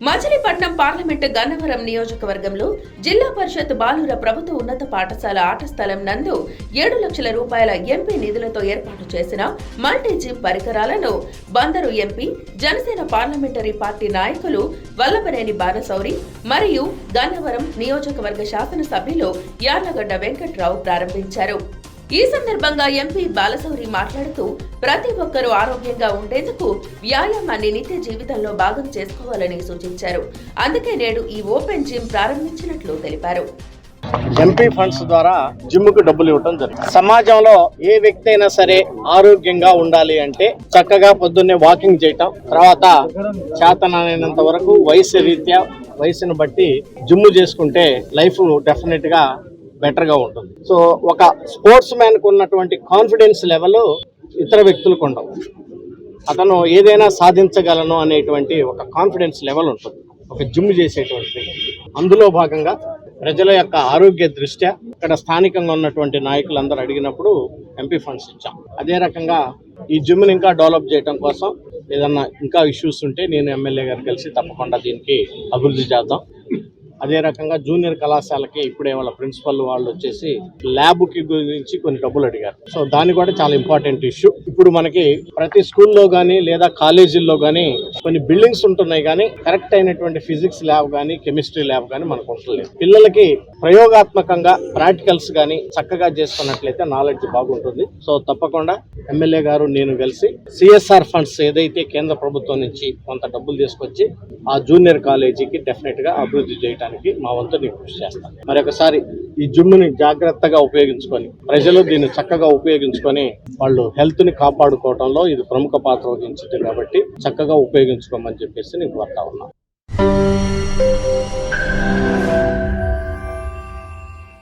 Machilipatnam parliament Gannavaram నియోజకవర్గంలో జిల్లా పరిషత్ బాలుర ప్రభుత్వ ఉన్నత పాఠశాల ఆట స్థలం నందు ఏడు లక్షల రూపాయల ఎంపీ నిధులతో ఏర్పాటు చేసిన మల్టీ జిమ్ పరికరాలను Bandar MP Janasena parliamentary party నాయకులు వల్లభనేని బాలశౌరి మరియు గన్నవరం నియోజకవర్గ శాసనసభ్యులు యార్లగడ్డ వెంకట్రావు ప్రారంభించారు. ఈ సందర్భంగా ఎంపీ బాలశౌరి మాట్లాడుతూ ప్రతి ఒక్కరూ ఆరోగ్యంగా ఉండేందుకు వ్యాయామాన్ని నిత్య జీవితంలో భాగం చేసుకోవాలని సూచించారు. అందుకే నేడు ఈ ఓపెన్ జిమ్ ప్రారంభించినట్లు తెలిపారు. ఎంపీ ఫండ్స్ ద్వారా జిమ్కు డబ్బులు ఇవ్వటం జరిగింది. సమాజంలో ఏ వ్యక్తి అయినా సరే ఆరోగ్యంగా ఉండాలి అంటే చక్కగా పొద్దున్నే వాకింగ్ చేయటం తర్వాత చేతనైనంత వరకు వయసు రీత్యా వయసును బట్టి జిమ్ చేసుకుంటే లైఫ్ డెఫినెట్గా బెటర్గా ఉంటుంది. సో ఒక స్పోర్ట్స్ మ్యాన్కు ఉన్నటువంటి కాన్ఫిడెన్స్ లెవెల్ ఇతర వ్యక్తులకు ఉండవు అతను ఏదైనా సాధించగలను అనేటువంటి ఒక కాన్ఫిడెన్స్ లెవెల్ ఉంటుంది. ఒక జిమ్ చేసేటువంటి అందులో భాగంగా ప్రజల యొక్క ఆరోగ్య దృష్ట్యా ఇక్కడ స్థానికంగా ఉన్నటువంటి నాయకులందరూ అడిగినప్పుడు ఎంపీ ఫండ్స్ ఇచ్చాం. అదే రకంగా ఈ జిమ్ని ఇంకా డెవలప్ చేయడం కోసం ఏదన్నా ఇంకా ఇష్యూస్ ఉంటే నేను ఎమ్మెల్యే గారు కలిసి తప్పకుండా దీనికి అభివృద్ధి చేద్దాం. అదే రకంగా జూనియర్ కళాశాలకి ఇప్పుడే వాళ్ళ ప్రిన్సిపల్ వాళ్ళు వచ్చేసి ల్యాబ్కి గురించి కొన్ని డబ్బులు అడిగారు. సో దాని కూడా చాలా ఇంపార్టెంట్ ఇష్యూ. ఇప్పుడు మనకి ప్రతి స్కూల్లో కానీ లేదా కాలేజీల్లో కానీ కొన్ని బిల్డింగ్స్ ఉంటున్నాయి కానీ కరెక్ట్ అయినటువంటి ఫిజిక్స్ ల్యాబ్ కానీ కెమిస్ట్రీ ల్యాబ్ కానీ మనకు ఉండలేదు పిల్లలకి ప్రయోగాత్మకంగా ప్రాక్టికల్స్ కానీ చక్కగా చేసుకున్నట్లయితే నాలెడ్జ్ బాగుంటుంది. సో తప్పకుండా ఎమ్మెల్యే గారు నేను కలిసి సిఎస్ఆర్ ఫండ్స్ ఏదైతే కేంద్ర ప్రభుత్వం నుంచి కొంత డబ్బులు తీసుకొచ్చి ఆ జూనియర్ కాలేజీకి డెఫినెట్గా అభివృద్ధి చేయడానికి మా వంతు నేను కృషి చేస్తాను. మరొకసారి ఈ జిమ్ని జాగ్రత్తగా ఉపయోగించుకొని ప్రజలు దీన్ని చక్కగా ఉపయోగించుకొని వాళ్ళు హెల్త్ని కాపాడుకోవడంలో ఇది ప్రముఖ పాత్ర వహించింది కాబట్టి చక్కగా ఉపయోగించుకోమని చెప్పేసి నేను కోరుతా ఉన్నాను